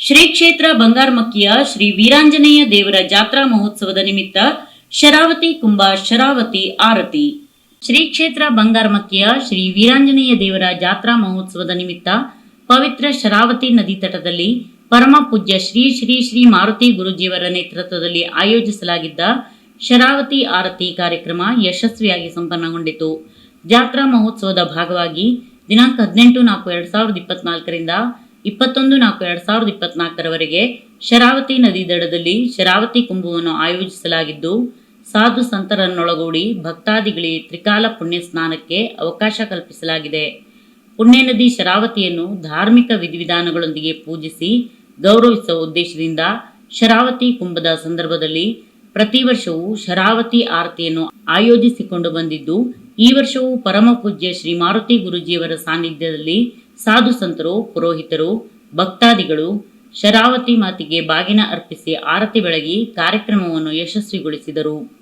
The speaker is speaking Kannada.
ಶ್ರೀ ಕ್ಷೇತ್ರ ಬಂಗಾರಮಕ್ಕಿಯ ಶ್ರೀ ವೀರಾಂಜನೇಯ ದೇವರ ಜಾತ್ರಾ ಮಹೋತ್ಸವದ ನಿಮಿತ್ತ ಶರಾವತಿ ಕುಂಭ ಶರಾವತಿ ಆರತಿ. ಶ್ರೀ ಕ್ಷೇತ್ರ ಬಂಗಾರಮಕ್ಕಿಯ ಶ್ರೀ ವೀರಾಂಜನೇಯ ದೇವರ ಜಾತ್ರಾ ಮಹೋತ್ಸವದ ನಿಮಿತ್ತ ಪವಿತ್ರ ಶರಾವತಿ ನದಿ ತಟದಲ್ಲಿ ಪರಮ ಪೂಜ್ಯ ಶ್ರೀ ಶ್ರೀ ಶ್ರೀ ಮಾರುತಿ ಗುರುಜಿಯವರ ನೇತೃತ್ವದಲ್ಲಿ ಆಯೋಜಿಸಲಾಗಿದ್ದ ಶರಾವತಿ ಆರತಿ ಕಾರ್ಯಕ್ರಮ ಯಶಸ್ವಿಯಾಗಿ ಸಂಪನ್ನಗೊಂಡಿತು. ಜಾತ್ರಾ ಮಹೋತ್ಸವದ ಭಾಗವಾಗಿ ದಿನಾಂಕ ಹದಿನೆಂಟು ನಾಲ್ಕು ಎರಡ್ ಸಾವಿರದ ಇಪ್ಪತ್ನಾಲ್ಕರಿಂದ ಇಪ್ಪತ್ತೊಂದು ನಾಲ್ಕು ಎರಡ್ ಸಾವಿರದ ಇಪ್ಪತ್ನಾಲ್ಕರವರೆಗೆ ಶರಾವತಿ ನದಿ ದಡದಲ್ಲಿ ಶರಾವತಿ ಕುಂಭವನ್ನು ಆಯೋಜಿಸಲಾಗಿದ್ದು, ಸಾಧು ಸಂತರನ್ನೊಳಗೂಡಿ ಭಕ್ತಾದಿಗಳಿಗೆ ತ್ರಿಕಾಲ ಪುಣ್ಯ ಸ್ನಾನಕ್ಕೆ ಅವಕಾಶ ಕಲ್ಪಿಸಲಾಗಿದೆ. ಪುಣ್ಯ ನದಿ ಶರಾವತಿಯನ್ನು ಧಾರ್ಮಿಕ ವಿಧಿವಿಧಾನಗಳೊಂದಿಗೆ ಪೂಜಿಸಿ ಗೌರವಿಸುವ ಉದ್ದೇಶದಿಂದ ಶರಾವತಿ ಕುಂಭದ ಸಂದರ್ಭದಲ್ಲಿ ಪ್ರತಿ ವರ್ಷವೂ ಶರಾವತಿ ಆರತಿಯನ್ನು ಆಯೋಜಿಸಿಕೊಂಡು ಬಂದಿದ್ದು, ಈ ವರ್ಷವೂ ಪರಮ ಪೂಜ್ಯ ಶ್ರೀ ಮಾರುತಿ ಗುರುಜಿಯವರ ಸಾನ್ನಿಧ್ಯದಲ್ಲಿ ಸಾಧು ಸಂತರು ಪುರೋಹಿತರು ಭಕ್ತಾದಿಗಳು ಶರಾವತಿ ಮಾತಿಗೆ ಬಾಗಿನ ಅರ್ಪಿಸಿ ಆರತಿ ಬೆಳಗಿ ಕಾರ್ಯಕ್ರಮವನ್ನು ಯಶಸ್ವಿಗೊಳಿಸಿದರು.